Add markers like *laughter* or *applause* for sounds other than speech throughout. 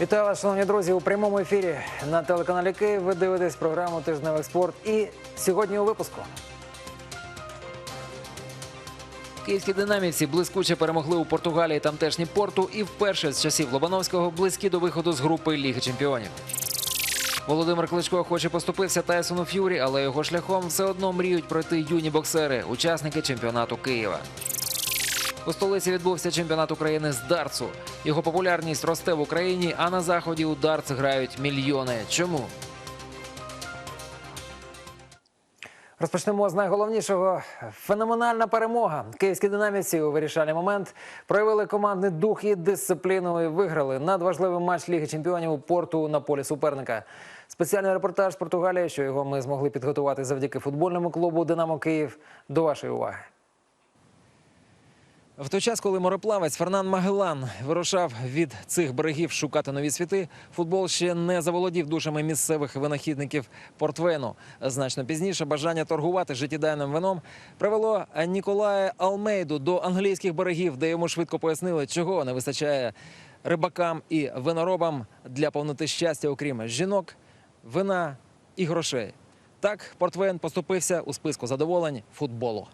Вітаю вас, шановні друзі, у прямому ефірі на телеканалі Київ. Ви дивитесь програму Тижневий спорт. І сьогодні у випуску. Київські динамівці блискуче перемогли у Португалії тамтешні порту і вперше з часів Лобановського близькі до виходу з групи Ліги Чемпіонів. Володимир Кличко хоче поступився Тайсону Ф'юрі, але його шляхом все одно мріють пройти юні боксери, учасники чемпіонату Києва. У столиці відбувся чемпіонат України з дартсу. Його популярність росте в Україні, а на заході у дартс грають мільйони. Чому? Розпочнемо з найголовнішого. Феноменальна перемога. Київські динамівці у вирішальний момент проявили командний дух і дисципліну і виграли надважливий матч Ліги Чемпіонів у порту на полі суперника. Спеціальний репортаж з Португалії, що його ми змогли підготувати завдяки футбольному клубу Динамо Київ. До вашої уваги. В той час, коли мореплавець Фернан Магелан вирушав від цих берегів шукати нові світи, футбол ще не заволодів душами місцевих винахідників портвену. Значно пізніше бажання торгувати життєдайним вином привело Ніколая Алмейду до англійських берегів, де йому швидко пояснили, чого не вистачає рибакам і виноробам для повноти щастя, окрім жінок, вина і грошей. Так Портвен поступився у списку задоволень футболу.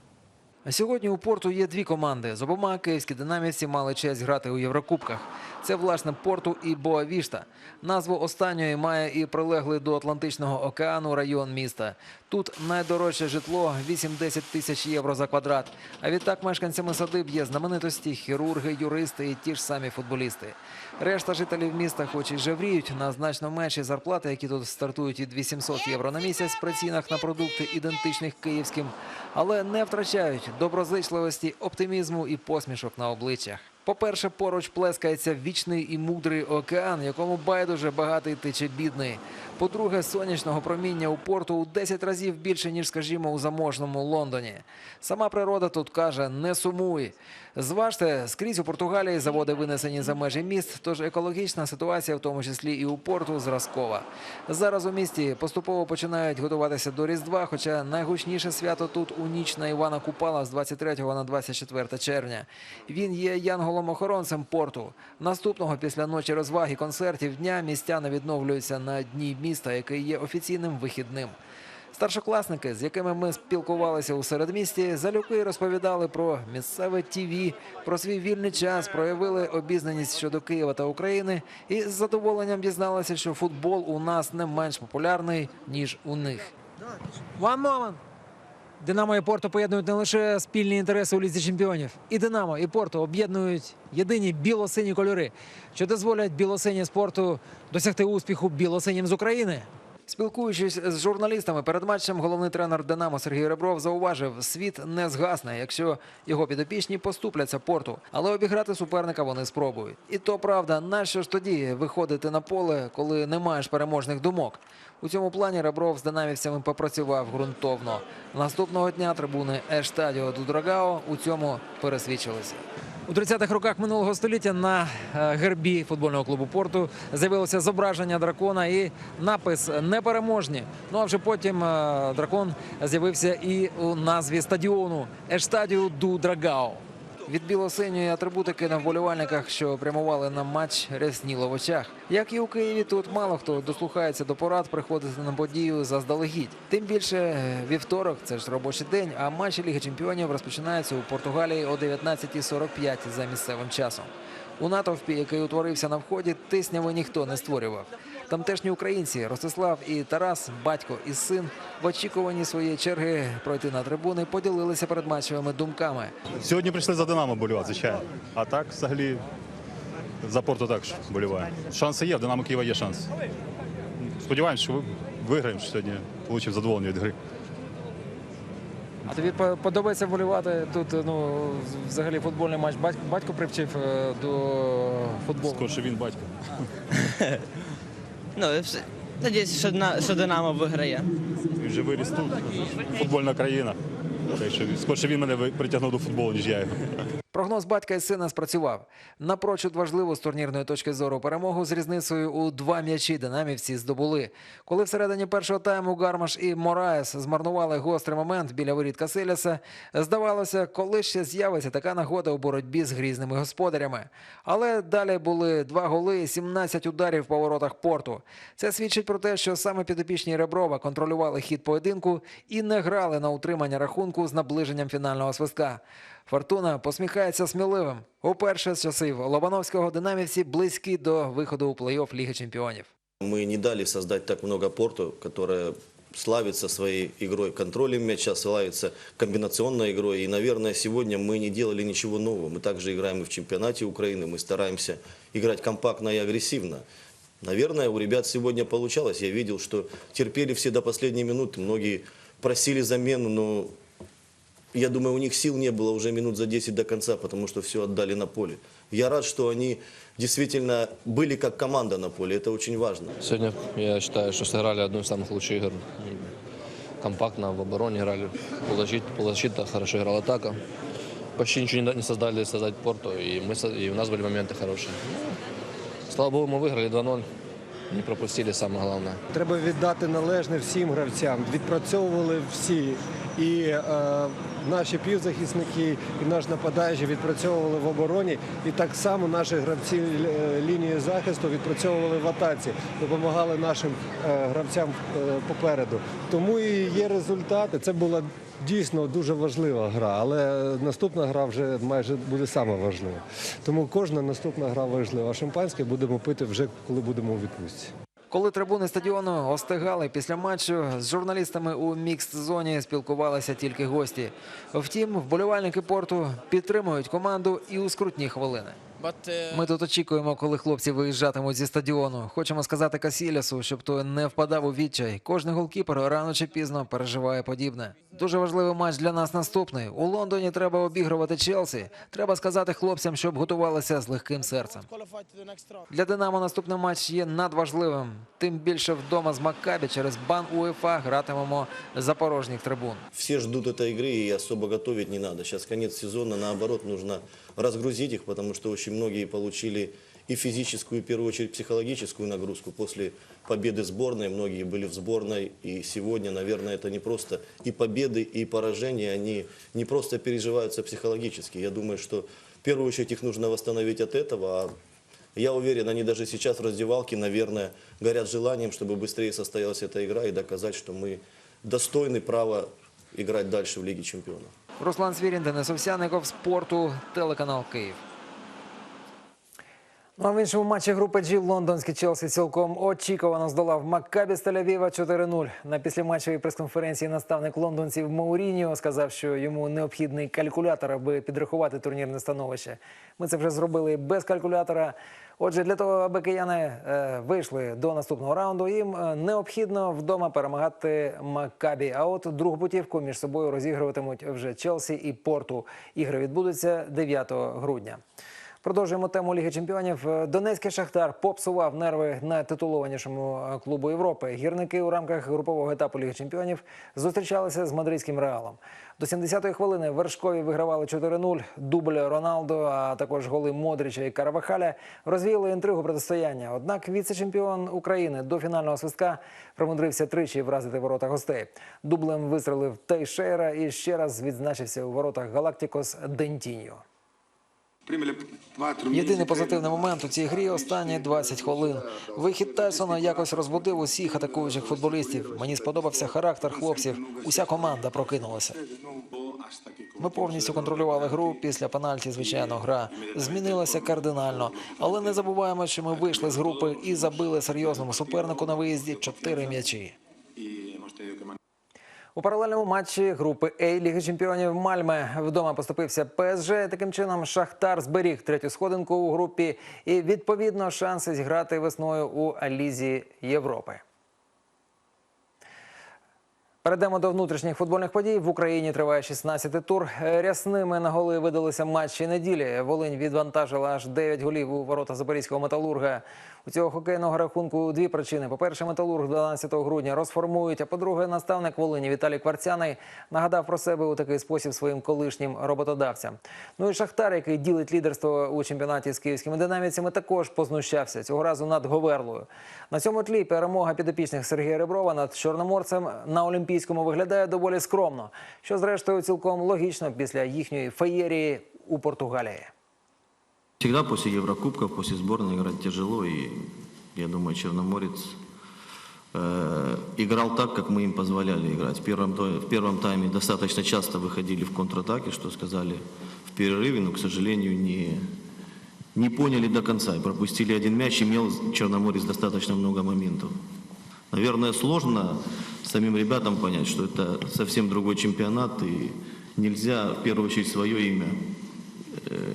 Сьогодні у порту є дві команди. З обома київські динамівці мали честь грати у Єврокубках. Це власне порту і Боавішта. Назву останньої має і прилеглий до Атлантичного океану район міста. Тут найдорожче житло 8-10 тисяч євро за квадрат. А відтак мешканцями садиб є знаменитості, хірурги, юристи і ті ж самі футболісти. Решта жителів міста, хоч і жевріють на значно менші зарплати, які тут стартують від 800 євро на місяць при цінах на продукти ідентичних київським, але не втрачають доброзичливості, оптимізму і посмішок на обличчях. По-перше, поруч плескається вічний і мудрий океан, якому байдуже багатий тиче бідний. По-друге, сонячного проміння у порту у 10 разів більше, ніж, скажімо, у заможному Лондоні. Сама природа тут каже: не сумуй. Зважте, скрізь у Португалії заводи винесені за межі міст, тож екологічна ситуація, в тому числі і у порту, зразкова. Зараз у місті поступово починають готуватися до Різдва, хоча найгучніше свято тут у ніч на Івана Купала з 23 на 24 червня. Він є янголом-охоронцем порту. Наступного після ночі розваг і концертів дня містяни відновлюються на дні міста, який є офіційним вихідним. Старшокласники, з якими ми спілкувалися у середмісті, залюбки розповідали про місцеве ТІВІ, про свій вільний час, проявили обізнаність щодо Києва та України і з задоволенням дізналися, що футбол у нас не менш популярний ніж у них. One moment. Динамо і Порто поєднують не лише спільні інтереси у лізі чемпіонів. І Динамо, і Порто об'єднують єдині біло-сині кольори, що дозволять білосині спорту досягти успіху білосинім з України. Спілкуючись з журналістами перед матчем, головний тренер Динамо Сергій Ребров зауважив, світ не згасне, якщо його підопічні поступляться порту, але обіграти суперника вони спробують. І то правда, нащо ж тоді виходити на поле, коли не маєш переможних думок? У цьому плані Ребров з динамівцями попрацював ґрунтовно. Наступного дня трибуни Ештадіо Дудрагао у цьому пересвідчилися. У 30-х роках минулого століття на е, гербі футбольного клубу Порту з'явилося зображення дракона і напис непереможні. Ну а вже потім е, дракон з'явився і у назві стадіону Ештадіо ду Драгао. Від білосиньої атрибутики на вболівальниках, що прямували на матч, рясніло в очах. Як і у Києві, тут мало хто дослухається до порад приходити на подію заздалегідь. Тим більше е, вівторок, це ж робочий день, а матчі Ліги Чемпіонів розпочинаються у Португалії о 19.45 за місцевим часом. У натовпі, який утворився на вході, тисняви ніхто не створював. Тамтешні українці Ростислав і Тарас, батько і син, в очікуванні своєї черги пройти на трибуни, поділилися передматчевими думками. Сьогодні прийшли за Динамо болювати, звичайно. А так, взагалі, за Порту також болюває. Шанси є, в Динамо Києва є шанс. Сподіваємось, що виграємо що сьогодні, отримаємо задоволення від гри. А тобі подобається вболівати тут? Ну взагалі футбольний матч. Батько батько привчив е, до футболу. Скорше він батько. *laughs* Ну, надіюсь, що, що Динамо виграє. Він вже виріс тут. Футбольна країна. Так що скорше він мене притягнув до футболу, ніж я його. Прогноз батька і сина спрацював. Напрочуд важливу з турнірної точки зору перемогу з різницею у два м'ячі динамівці здобули. Коли всередині першого тайму Гармаш і Мораес змарнували гострий момент біля воріт Касиляса, здавалося, коли ще з'явиться така нагода у боротьбі з грізними господарями. Але далі були два голи і 17 ударів по воротах порту. Це свідчить про те, що саме підопічні Реброва контролювали хід поєдинку і не грали на утримання рахунку з наближенням фінального свистка. Фортуна посміхається сміливим. Уперше з часів Лобановського динамівці близькі до виходу у плей-офф Ліги Чемпіонів. Мы не дали создать так много порту, которая славится своей игрой контролем мяча, славится комбинационной игрой. И, наверное, сегодня мы не делали ничего нового. Мы также играем и в чемпионате Украины. Мы стараемся играть компактно и агрессивно. Наверное, у ребят сегодня получалось. Я видел, что терпели все до последней минуты. Многие просили замену, но я думаю, у них сил не было уже минут за 10 до конца, потому что все отдали на поле. Я рад, что они действительно были как команда на поле. Это очень важно. Сегодня, я считаю, что сыграли одну из самых лучших игр. Компактно в обороне играли. Полузащит, полузащита хорошо играла атака. Почти ничего не да- не создали создать порту, и, мы, со- и у нас были моменты хорошие. Ну, Слава богу, мы выиграли 2-0. Не пропустили, самое главное. Треба віддати належне всім гравцям. Відпрацьовували всі. І е, наші півзахисники, і наш нападаючий відпрацьовували в обороні. І так само наші гравці е, лінії захисту відпрацьовували в атаці, допомагали нашим е, гравцям е, попереду. Тому і є результати. Це була дійсно дуже важлива гра, але наступна гра вже майже буде саме важлива. Тому кожна наступна гра важлива. Шампанське будемо пити вже коли будемо у відпустці. Коли трибуни стадіону остигали після матчу, з журналістами у мікс-зоні спілкувалися тільки гості. Втім, вболівальники порту підтримують команду і у скрутні хвилини. Ми тут очікуємо, коли хлопці виїжджатимуть зі стадіону. Хочемо сказати Касілясу, щоб той не впадав у відчай. Кожний голкіпер рано чи пізно переживає подібне. Дуже важливий матч для нас наступний. У Лондоні треба обігрувати Челсі. Треба сказати хлопцям, щоб готувалися з легким серцем. Для Динамо наступний матч є надважливим. Тим більше вдома з Маккабі через бан УЄФА гратимемо за порожніх трибун. Все ждут этой игры, и особо готовить не надо. Сейчас конец сезона, наоборот, нужно разгрузить их, потому что очень многие получили и физическую, и в первую очередь, психологическую нагрузку после победы сборной. Многие были в сборной, и сегодня, наверное, это не просто и победы, и поражения, они не просто переживаются психологически. Я думаю, что в первую очередь их нужно восстановить от этого, а я уверен, они даже сейчас в раздевалке, наверное, горят желанием, чтобы быстрее состоялась эта игра и доказать, что мы достойны права играть дальше в Лиге чемпионов. Руслан Свірін, Денис Овсяников, спорту, телеканал Київ. Ну а в іншому матчі групи G лондонський Челсі цілком очікувано здолав Маккабі з Тель-Авіва 4-0. На післяматчевій прес-конференції наставник лондонців Мауріньо сказав, що йому необхідний калькулятор, аби підрахувати турнірне становище. Ми це вже зробили без калькулятора. Отже, для того, аби кияни е, вийшли до наступного раунду, їм е, необхідно вдома перемагати Маккабі. А от другу путівку між собою розігруватимуть вже Челсі і Порту. Ігри відбудуться 9 грудня. Продовжуємо тему Ліги Чемпіонів. Е, Донецький Шахтар попсував нерви найтитулованішому е, клубу Європи. Гірники у рамках групового етапу Ліги Чемпіонів зустрічалися з мадридським реалом. До 70-ї хвилини вершкові вигравали 4-0. Дубль Роналдо, а також голи Модріча і Каравахаля розвіяли інтригу протистояння. Однак віце-чемпіон України до фінального свистка примудрився тричі вразити ворота гостей. Дублем вистрелив Тейшера і ще раз відзначився у воротах Галактикос Дентіньо. Єдиний позитивний момент у цій грі останні 20 хвилин. Вихід Тайсона якось розбудив усіх атакуючих футболістів. Мені сподобався характер хлопців. Уся команда прокинулася. Ми повністю контролювали гру після пенальті. Звичайно, гра змінилася кардинально, але не забуваємо, що ми вийшли з групи і забили серйозному супернику на виїзді чотири м'ячі. У паралельному матчі групи А Ліги Чемпіонів Мальме вдома поступився ПСЖ. Таким чином Шахтар зберіг третю сходинку у групі і відповідно шанси зіграти весною у Лізі Європи. Перейдемо до внутрішніх футбольних подій. В Україні триває 16-й тур. Рясними на голи видалися матчі неділі. Волинь відвантажила аж 9 голів у ворота Запорізького металурга. У цього хокейного рахунку дві причини. По-перше, металург 12 грудня розформують. А по-друге, наставник Волині Віталій Кварцяний нагадав про себе у такий спосіб своїм колишнім роботодавцям. Ну і Шахтар, який ділить лідерство у чемпіонаті з київськими динамівцями, також познущався цього разу над Говерлою. На цьому тлі перемога підопічних Сергія Реброва над чорноморцем на Олімпійському виглядає доволі скромно, що зрештою цілком логічно після їхньої феєрії у Португалії. Всегда после Еврокубков, после сборной играть тяжело, и я думаю, Черноморец э, играл так, как мы им позволяли играть. В первом, в первом тайме достаточно часто выходили в контратаке, что сказали в перерыве, но, к сожалению, не, не поняли до конца и пропустили один мяч, имел Черноморец достаточно много моментов. Наверное, сложно самим ребятам понять, что это совсем другой чемпионат, и нельзя в первую очередь свое имя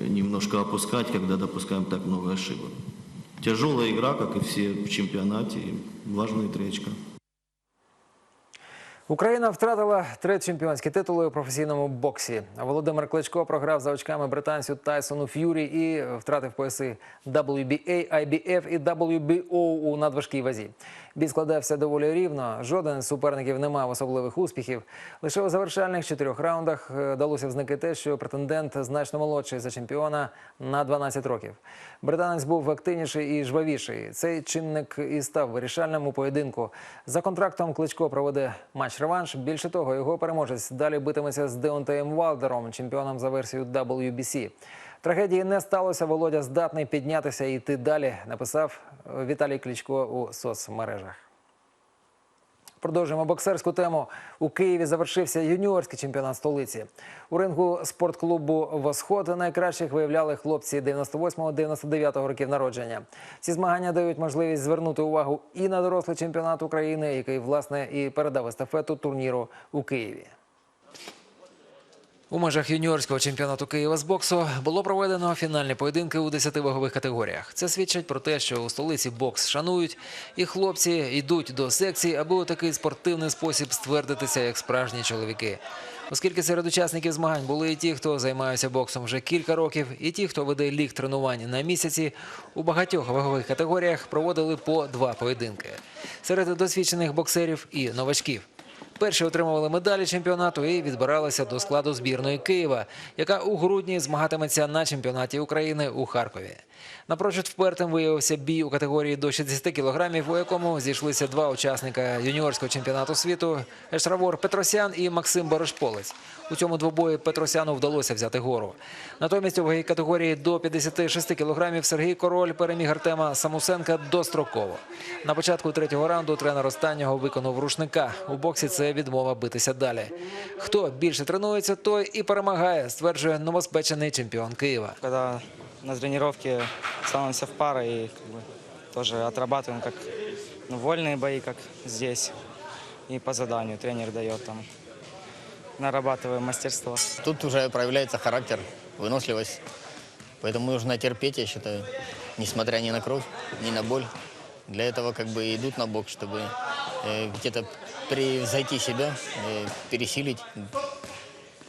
немножко опускать, когда допускаем так много ошибок. Тяжелая игра, как и все в чемпионате, важные три очка. Україна втратила три чемпіонські титули у професійному боксі. Володимир Кличко програв за очками британцю Тайсону Ф'юрі і втратив пояси WBA, IBF і WBO у надважкій вазі. Бій складався доволі рівно. Жоден з суперників не мав особливих успіхів. Лише у завершальних чотирьох раундах е, вдалося взники те, що претендент значно молодший за чемпіона на 12 років. Британець був активніший і жвавіший. Цей чинник і став вирішальним у поєдинку. За контрактом Кличко проведе матч-реванш. Більше того, його переможець далі битиметься з Деонтеєм Валдером, чемпіоном за версією WBC. Трагедії не сталося. Володя здатний піднятися і йти далі. Написав Віталій Кличко у соцмережах. Продовжуємо боксерську тему. У Києві завершився юніорський чемпіонат столиці. У рингу спортклубу Восход найкращих виявляли хлопці 98-99 років народження. Ці змагання дають можливість звернути увагу і на дорослий чемпіонат України, який власне і передав естафету турніру у Києві. У межах юніорського чемпіонату Києва з боксу було проведено фінальні поєдинки у 10 вагових категоріях. Це свідчить про те, що у столиці бокс шанують, і хлопці йдуть до секцій, аби у такий спортивний спосіб ствердитися як справжні чоловіки. Оскільки серед учасників змагань були і ті, хто займається боксом вже кілька років, і ті, хто веде ліг тренувань на місяці, у багатьох вагових категоріях проводили по два поєдинки. Серед досвідчених боксерів і новачків. Перші отримували медалі чемпіонату і відбиралися до складу збірної Києва, яка у грудні змагатиметься на чемпіонаті України у Харкові. Напрочуд впертим виявився бій у категорії до 60 кілограмів, у якому зійшлися два учасника юніорського чемпіонату світу Ешравор Петросян і Максим Баришполець. У цьому двобої Петросяну вдалося взяти гору. Натомість у ваговій категорії до 56 кілограмів Сергій Король переміг Артема Самусенка достроково. На початку третього раунду тренер останнього виконав рушника. У боксі це відмова битися далі. Хто більше тренується, той і перемагає, стверджує новоспечений чемпіон Києва. На тренировке становимся в пары и как бы, тоже отрабатываем как ну, вольные бои, как здесь. И по заданию тренер дает там. Нарабатываем мастерство. Тут уже проявляется характер, выносливость. Поэтому нужно терпеть, я считаю, несмотря ни на кровь, ни на боль. Для этого как бы идут на бокс, чтобы э, где-то превзойти себя, э, пересилить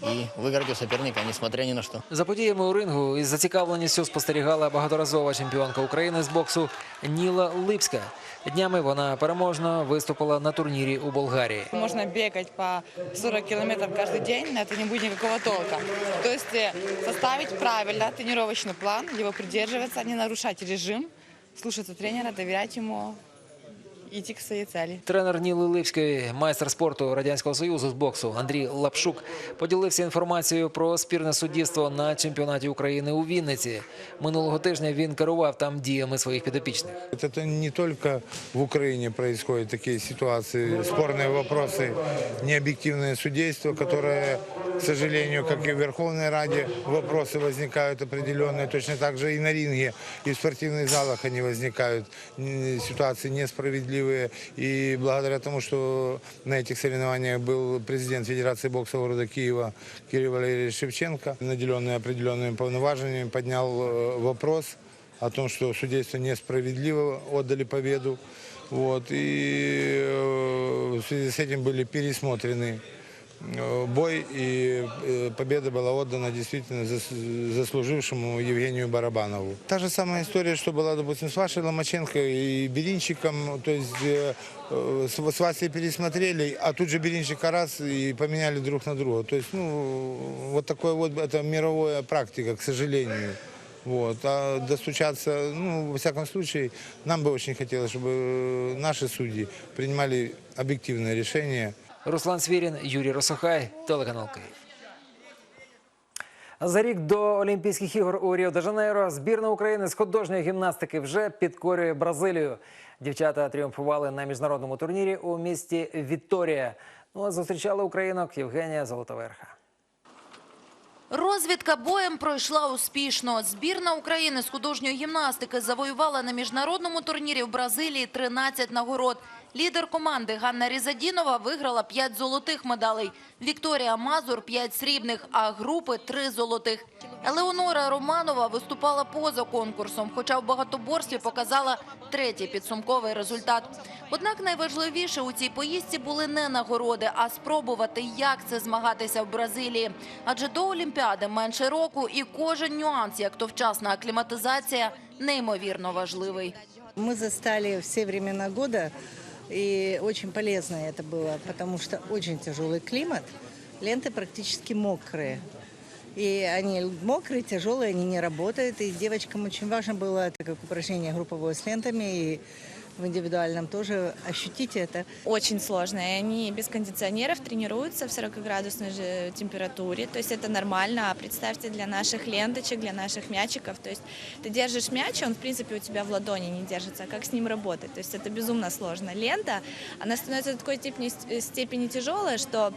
и выиграть у соперника, несмотря ни на что. За подіями у рингу із зацікавленістю спостерігала багаторазова чемпіонка України з боксу Ніла Липська. Днями вона переможно виступила на турнірі у Болгарії. Можно бегать по 40 километров каждый день, но это не будет никакого толка. То есть э, составить правильно тренировочный план, его придерживаться, не нарушать режим, слушаться тренера, доверять ему, идти к своей цели. Тренер Ніли Липської, майстер спорту Радянського Союзу з боксу Андрій Лапшук поділився інформацією про спірне суддівство на чемпіонаті України у Вінниці. Минулого тижня він керував там діями своїх підопічних. Это не только в Украине происходят такие ситуации, спорные вопросы, необъективное судейство, которое, к сожалению, как и в Верховной Раде, вопросы возникают определенные, точно так же и на ринге, и в спортивных залах они возникают, м, ситуации несправедливые. И благодаря тому, что на этих соревнованиях был президент Федерации бокса города Киева Кирилл Валерьевич Шевченко, наделенный определенными полноважениями, поднял э, вопрос о том, что судейство несправедливо отдали победу. Вот, и э, в связи с этим были пересмотрены э, бой, и э, победа была отдана действительно зас- заслужившему Евгению Барабанову. Та же самая история, что была, допустим, с Вашей Ломаченко и Беринчиком, то есть э, э, с Васей пересмотрели, а тут же Беринчика раз и поменяли друг на друга. То есть, ну, вот такое вот, это мировая практика, к сожалению. Вот. А достучаться, ну, во всяком случае, нам бы очень хотелось, чтобы наши судьи принимали объективные решения. Руслан Свірін, Юрій Росохай, телеканал Київ. За рік до Олімпійських ігор у Ріо-де-Жанейро збірна України з художньої гімнастики вже підкорює Бразилію. Дівчата тріумфували на міжнародному турнірі у місті Віторія. Ну а зустрічали українок Євгенія Золотоверха. Розвідка боєм пройшла успішно. Збірна України з художньої гімнастики завоювала на міжнародному турнірі в Бразилії 13 нагород. Лідер команди Ганна Різадінова виграла 5 золотих медалей. Вікторія Мазур – 5 срібних, а групи – 3 золотих. Елеонора Романова виступала поза конкурсом, хоча в багатоборстві показала третій підсумковий результат. Однак найважливіше у цій поїздці були не нагороди, а спробувати, як це змагатися в Бразилії. Адже до Олімпіади менше року і кожен нюанс, як то вчасна акліматизація, неймовірно важливий. Мы застали все времена года, и очень полезно это было, потому что очень тяжелый климат, ленты практически мокрые. И они мокрые, тяжелые, они не работают. И девочкам очень важно было, это как упражнение групповое с лентами, и в индивидуальном тоже ощутить это. Очень сложно. И они без кондиционеров тренируются в 40-градусной же температуре. То есть это нормально. А представьте, для наших ленточек, для наших мячиков. То есть ты держишь мяч, он в принципе у тебя в ладони не держится. Как с ним работать? То есть это безумно сложно. Лента, она становится до такой степени, степени тяжелая, что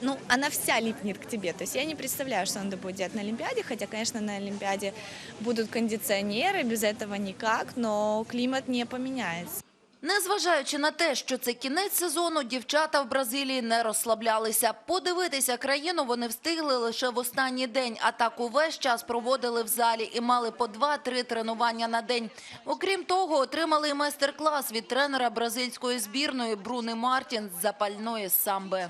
ну, она вся липнет к тебе. То есть я не представляю, что надо будет делать на Олимпиаде, хотя, конечно, на Олимпиаде будут кондиционеры, без этого никак, но климат не поменяется. Незважаючи на те, що це кінець сезону, дівчата в Бразилії не розслаблялися. Подивитися країну вони встигли лише в останній день, а так увесь час проводили в залі і мали по 2-3 тренування на день. Окрім того, отримали і майстер-клас від тренера бразильської збірної Бруни Мартін з запальної самби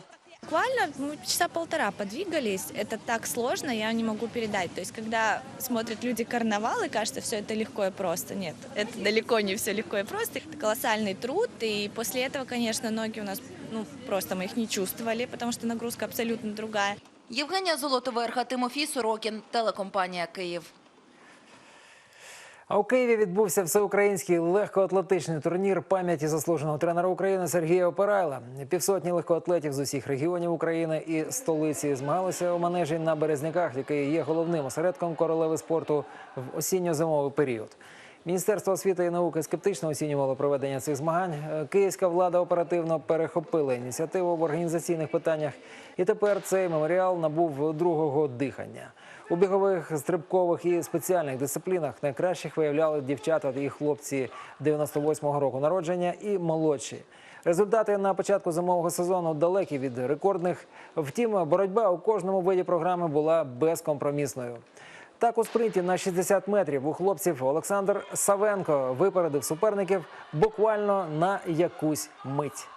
Буквально мы часа полтора подвигались. Это так сложно, я не могу передать. То есть, когда смотрят люди карнавал, и кажется, все это легко и просто. Нет, это далеко не все легко и просто. Это колоссальный труд, и после этого, конечно, ноги у нас, ну, просто мы их не чувствовали, потому что нагрузка абсолютно другая. Євгенія Золотоверха, Тимофій Сорокін, телекомпанія «Київ». А у Києві відбувся всеукраїнський легкоатлетичний турнір пам'яті заслуженого тренера України Сергія Опирайла. Півсотні легкоатлетів з усіх регіонів України і столиці змагалися у манежі на Березняках, який є головним осередком королеви спорту в осінньо-зимовий період. Міністерство освіти і науки скептично оцінювало проведення цих змагань. Київська влада оперативно перехопила ініціативу в організаційних питаннях, і тепер цей меморіал набув другого дихання. У бігових, стрибкових і спеціальних дисциплінах найкращих виявляли дівчата і хлопці 98-го року народження і молодші. Результати на початку зимового сезону далекі від рекордних. Втім, боротьба у кожному виді програми була безкомпромісною. Так у спринті на 60 метрів у хлопців Олександр Савенко випередив суперників буквально на якусь мить.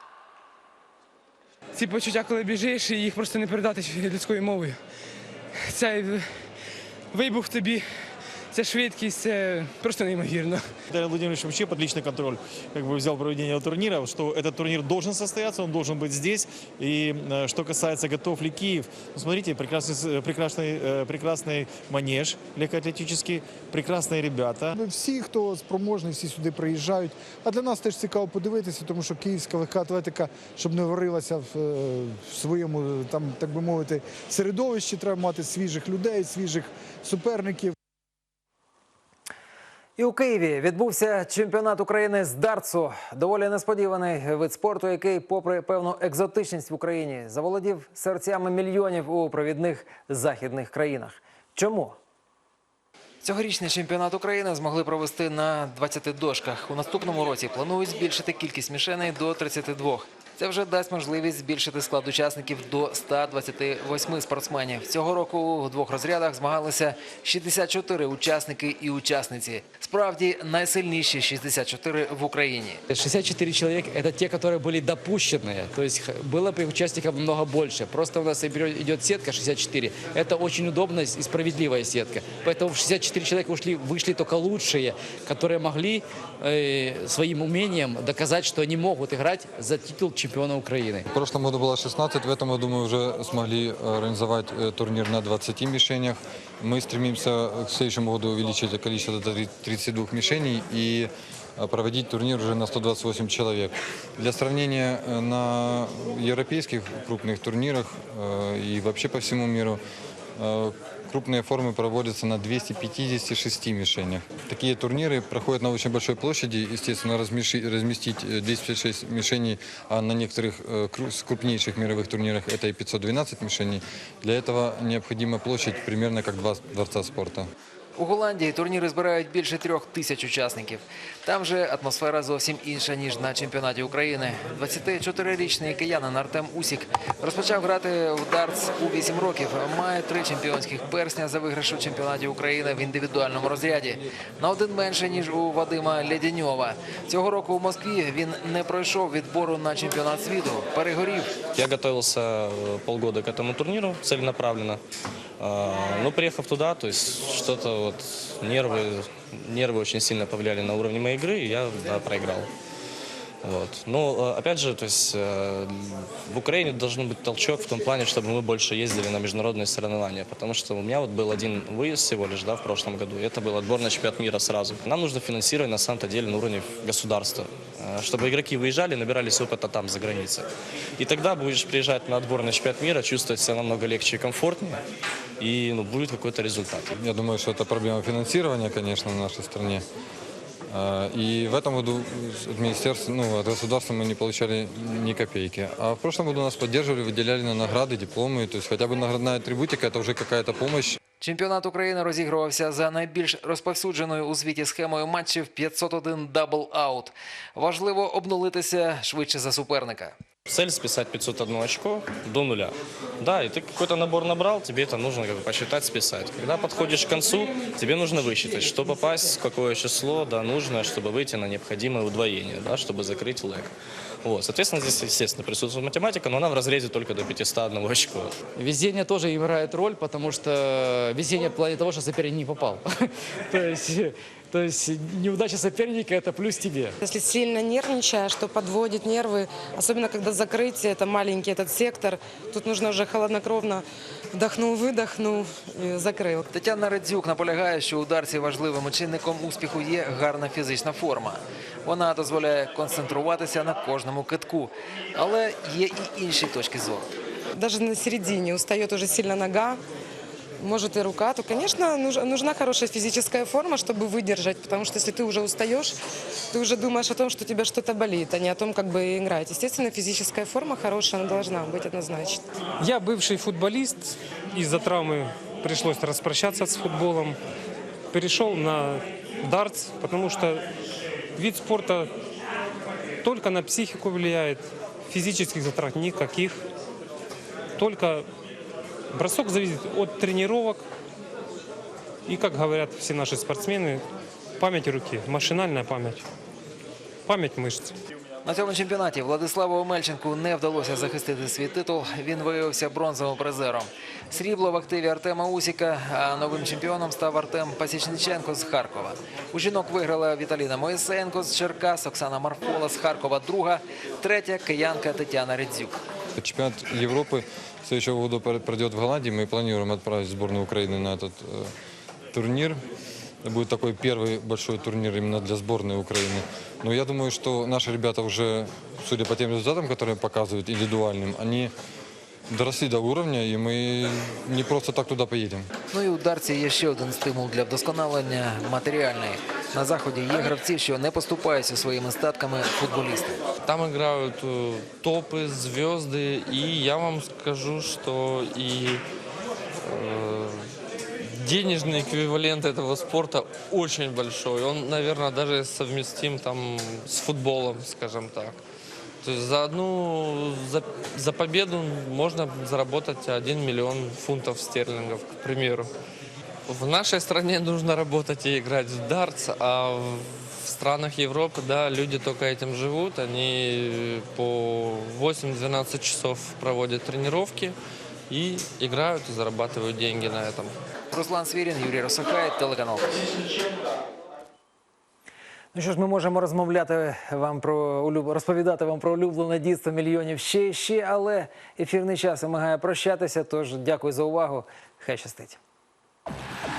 Ці почуття, коли біжиш, їх просто не передати людською мовою. Цей вибух тобі, ця швидкість, це просто неймовірно. Виталий Владимирович вообще под личный контроль как бы взял проведение этого турнира, что этот турнир должен состояться, он должен быть здесь. И э, что касается готов ли Киев, ну, смотрите, прекрасный, с- прекрасный, э, прекрасный манеж легкоатлетический, прекрасные ребята. Всі, хто спроможний, всі сюди приїжджають. А для нас теж цікаво подивитися, тому що київська легка атлетика, щоб не варилася в, е, в своєму, там, так би мовити, середовищі, треба мати свіжих людей, свіжих суперників. І у Києві відбувся чемпіонат України з дартсу. Доволі несподіваний вид спорту, який, попри певну екзотичність в Україні, заволодів серцями мільйонів у провідних західних країнах. Чому? Цьогорічний чемпіонат України змогли провести на 20 дошках. У наступному році планують збільшити кількість мішеней до 32. Це вже дасть можливість збільшити склад учасників до 128 спортсменів. Цього року у двох розрядах змагалися 64 учасники і учасниці. Справді найсильніші 64 в Україні. 64 человека – это те, которые были допущенные. То есть х- было бы участников много больше. Просто у нас идет идет сетка 64. Это очень удобная и справедливая сетка. Поэтому в 64 человека ушли, вышли только лучшие, которые могли э, своим умением доказать, что они могут играть за титул чемпиона Украины. В прошлом году было 16, в этом году мы уже смогли э, организовать э, турнир на 20 мишенях. Мы стремимся к следующему году увеличить это количество до 32 мишеней и э, проводить турнир уже на 128 человек. Для сравнения, э, на европейских крупных турнирах э, и вообще по всему миру э, крупные формы проводятся на 256 мишенях. Такие турниры проходят на очень большой площади. Естественно, размеши- разместить э, 256 мишеней, а на некоторых э, кру- с крупнейших мировых турнирах это и 512 мишеней. Для этого необходима площадь примерно как два дворца спорта. У Голландії турніри збирають більше трьох тисяч учасників. Там же атмосфера зовсім інша, ніж на чемпіонаті України. 24-річний киянин Артем Усік розпочав грати в дартс у 8 років. Має три чемпіонських персня за виграш у чемпіонаті України в індивідуальному розряді. На один менше, ніж у Вадима Леденьова. Цього року у Москві він не пройшов відбору на чемпіонат світу. Перегорів. Я готовился э, полгода к этому турниру целенаправленно. А, Но приехав туда, то есть что-то вот нервы, нервы очень сильно повлияли на уровень моей игры, и я да, проиграл. Вот. Но э, опять же, то есть э, в Украине должен быть толчок в том плане, чтобы мы больше ездили на международные соревнования, потому что у меня вот был один выезд всего лишь, да, в прошлом году. Это был отбор на чемпионат мира сразу. Нам нужно финансировать на самом-то деле на уровне государства, э, чтобы игроки выезжали, набирались опыта там за границей. И тогда будешь приезжать на отбор на чемпионат мира, чувствовать себя намного легче и комфортнее, и ну, будет какой-то результат. Я думаю, что это проблема финансирования, конечно, в нашей стране. А, И в этом году от министерства, ну, от государства мы не получали ни копейки. А в прошлом году нас поддерживали, выделяли на награды, дипломы. То есть хотя бы наградная атрибутика – это уже какая-то помощь. Чемпіонат України розігрувався за найбільш розповсюдженою у світі схемою матчів 501 дабл-аут. Важливо обнулитися швидше за суперника. Цель списать 501 очко до нуля. Да, и ты какой-то набор набрал, тебе это нужно как бы посчитать, списать. Когда подходишь к концу, тебе нужно высчитать, что попасть, какое число да, нужно, чтобы выйти на необходимое удвоение, да, чтобы закрыть лэг. Вот. Соответственно, здесь, естественно, присутствует математика, но она в разрезе только до 501 очко. Везение тоже играет роль, потому что везение в плане того, что соперник не попал. *laughs* То есть, то есть неудача соперника – это плюс тебе. Если сильно нервничаешь, то подводит нервы, особенно когда закрытие, это маленький этот сектор. Тут нужно уже холоднокровно вдохнул, выдохнул и закрыл. Тетяна Редзюк наполягає, що у дарці важливим чинником успіху є гарна фізична форма. Вона дозволяє концентруватися на кожному китку. Але є і інші точки зору. Даже на середине устает уже сильно нога, может и рука, то, конечно, нуж- нужна хорошая физическая форма, чтобы выдержать, потому что если ты уже устаешь, ты уже думаешь о том, что тебя что-то болит, а не о том, как бы играть. Естественно, физическая форма хорошая, она должна быть однозначно. Я бывший футболист. Из-за травмы пришлось распрощаться с футболом. Перешел на дартс, потому что вид спорта только на психику влияет. Физических затрат никаких. Только бросок зависит от тренировок. И, как говорят все наши спортсмены, память руки, машинальная память. Память мышц. На цьому чемпіонаті Владиславу Омельченку не вдалося захистити свій титул. Він виявився бронзовим призером. Срібло в активі Артема Усіка, а новим чемпіоном став Артем Пасічниченко з Харкова. У жінок виграла Віталіна Моїсенко з Черкас, Оксана Марфола з Харкова друга, третя киянка Тетяна Редзюк. Чемпионат Европы следующего года пр- пройдет в Голландии. Мы планируем отправить сборную Украины на этот э, турнир. Это будет такой первый большой турнир именно для сборной Украины. Но я думаю, что наши ребята уже, судя по тем результатам, которые показывают индивидуальным, они доросли до уровня, и мы не просто так туда поедем. Ну і у дарці є ще один стимул для вдосконалення матеріальний. На заході є гравці, що не поступаються своїми статками футболісти. Там играют э, топы, звезды, и я вам скажу, что и э, денежный эквивалент этого спорта очень большой. Он, наверное, даже совместим там с футболом, скажем так. То есть за одну за, за победу можно заработать 1 миллион фунтов стерлингов, к примеру. В нашей стране нужно работать и играть в дартс, а в странах Европы, да, люди только этим живут. Они по 8-12 часов проводят тренировки и играют и зарабатывают деньги на этом. Руслан Свірін, Юрій Росахай, телеканал. Ну що ж, ми можемо розмовляти вам про улюб... розповідати вам про улюблене дійство мільйонів ще і ще, але ефірний час вимагає прощатися. Тож дякую за увагу. Хай щастить. you